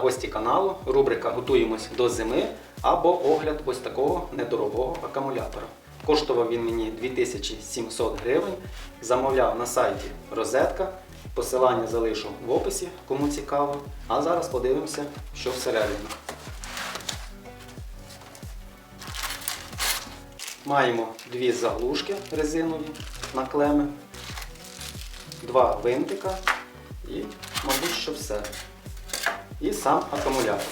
гості каналу, рубрика Готуємось до зими або огляд ось такого недорогого акумулятора. Коштував він мені 2700 гривень. Замовляв на сайті Розетка. Посилання залишу в описі, кому цікаво. А зараз подивимося, що всередині. Маємо дві заглушки резинові на клеми, два винтика і, мабуть, що все. І сам акумулятор.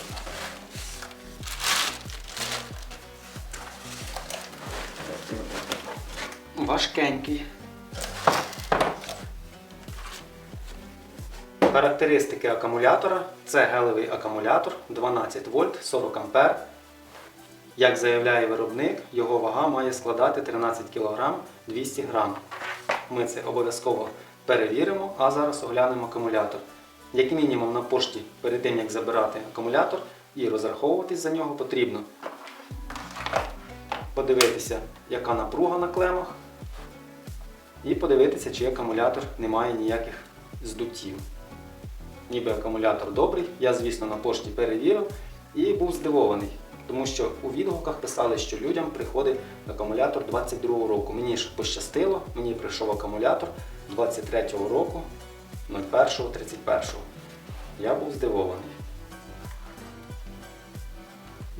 Важкенький. Характеристики акумулятора це гелевий акумулятор 12 вольт 40 ампер. Як заявляє виробник, його вага має складати 13 кг 200 г. Ми це обов'язково перевіримо, а зараз оглянемо акумулятор. Як мінімум на пошті перед тим як забирати акумулятор і розраховуватись за нього потрібно подивитися, яка напруга на клемах, і подивитися, чи акумулятор не має ніяких здуттів. Ніби акумулятор добрий, я, звісно, на пошті перевірив і був здивований. Тому що у відгуках писали, що людям приходить акумулятор 22 року. Мені ж пощастило, мені прийшов акумулятор 23 року 01.31. Я був здивований.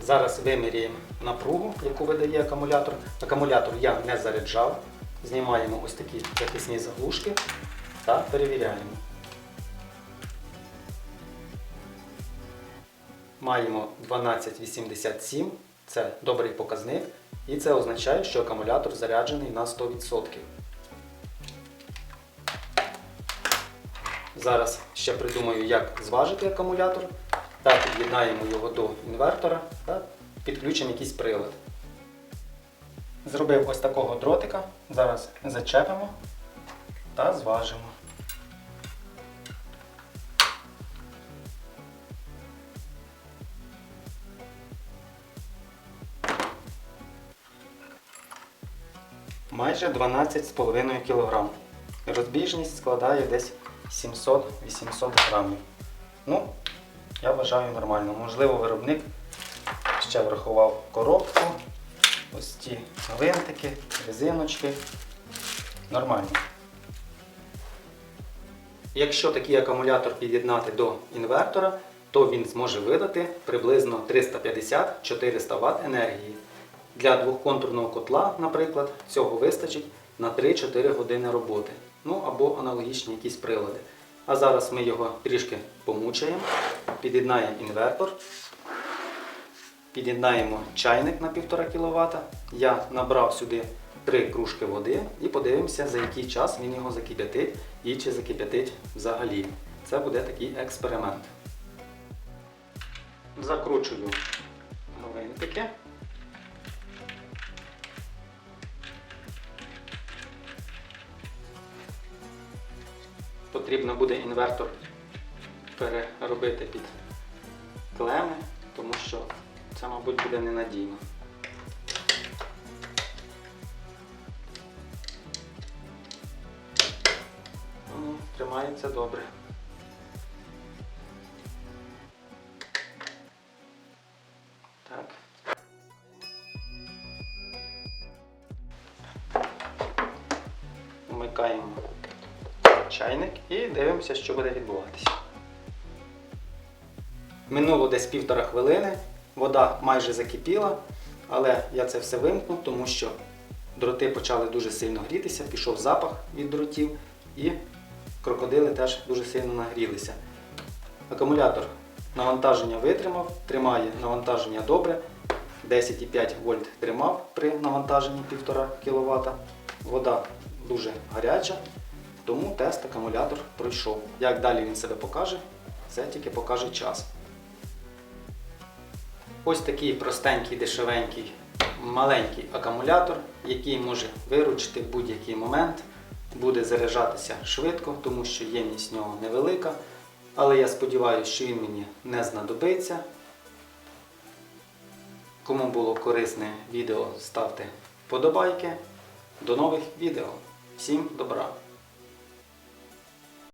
Зараз виміряємо напругу, яку видає акумулятор. Акумулятор я не заряджав. Знімаємо ось такі захисні заглушки та перевіряємо. Маємо 1287, це добрий показник, і це означає, що акумулятор заряджений на 100%. Зараз ще придумаю, як зважити акумулятор, та під'єднаємо його до інвертора та підключимо якийсь прилад. Зробив ось такого дротика, зараз зачепимо та зважимо. Майже 12,5 кг. Розбіжність складає десь 700-800 грамів. Ну, я вважаю нормально. Можливо, виробник ще врахував коробку, ось ці гвинтики, резиночки. Нормально. Якщо такий акумулятор під'єднати до інвертора, то він зможе видати приблизно 350-400 Вт енергії. Для двохконтурного котла, наприклад, цього вистачить на 3-4 години роботи. Ну або аналогічні якісь прилади. А зараз ми його трішки помучаємо, під'єднаємо інвертор, під'єднаємо чайник на 1,5 кВт. Я набрав сюди 3 кружки води і подивимося, за який час він його закип'ятить і чи закип'ятить взагалі. Це буде такий експеримент. Закручую гвинтики. Потрібно буде інвертор переробити під клеми, тому що це, мабуть, буде ненадійно. Ну, Тримається добре. Так. Вмикаємо чайник і дивимося, що буде відбуватися. Минуло десь півтора хвилини, вода майже закипіла, але я це все вимкнув, тому що дроти почали дуже сильно грітися, пішов запах від дротів і крокодили теж дуже сильно нагрілися. Акумулятор навантаження витримав, тримає навантаження добре. 10,5 вольт тримав при навантаженні 1,5 кВт. Вода дуже гаряча, тому тест акумулятор пройшов. Як далі він себе покаже, це тільки покаже час. Ось такий простенький, дешевенький, маленький акумулятор, який може виручити в будь-який момент, буде заряджатися швидко, тому що ємність нього невелика. Але я сподіваюся, що він мені не знадобиться. Кому було корисне відео, ставте вподобайки. До нових відео. Всім добра!